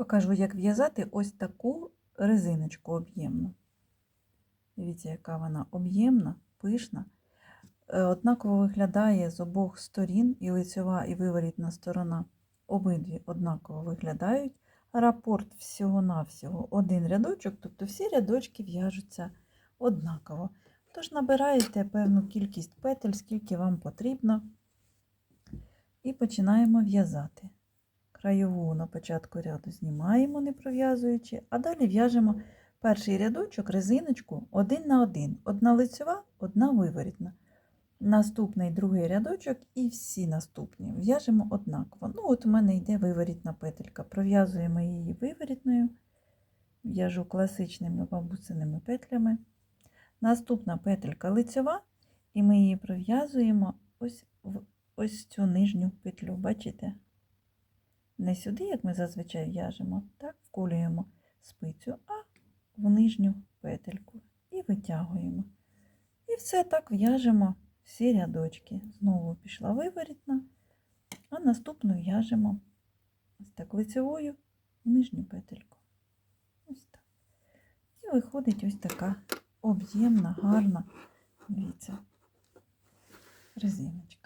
Покажу, як в'язати ось таку резиночку об'ємну. Дивіться, яка вона об'ємна, пишна. Е, Однаково виглядає з обох сторін, і лицьова, і виворітна сторона. Обидві однаково виглядають. Рапорт всього-навсього один рядочок, тобто всі рядочки в'яжуться однаково. Тож набираєте певну кількість петель, скільки вам потрібно, і починаємо в'язати. Краєву на початку ряду знімаємо, не пров'язуючи, а далі в'яжемо перший рядочок, резиночку один на один. Одна лицьова, одна виворітна. Наступний другий рядочок і всі наступні в'яжемо однаково. Ну, от у мене йде виворітна петелька. Пров'язуємо її виворітною, в'яжу класичними бабусиними петлями. Наступна петелька лицьова, і ми її пров'язуємо ось в ось цю нижню петлю. Бачите? Не сюди, як ми зазвичай в'яжемо, так вколюємо спицю, а в нижню петельку і витягуємо. І все так в'яжемо всі рядочки. Знову пішла виворітна, а наступну в'яжемо ось так лицевою в нижню петельку. Ось так. І виходить ось така об'ємна, гарна, дивіться, резиночка.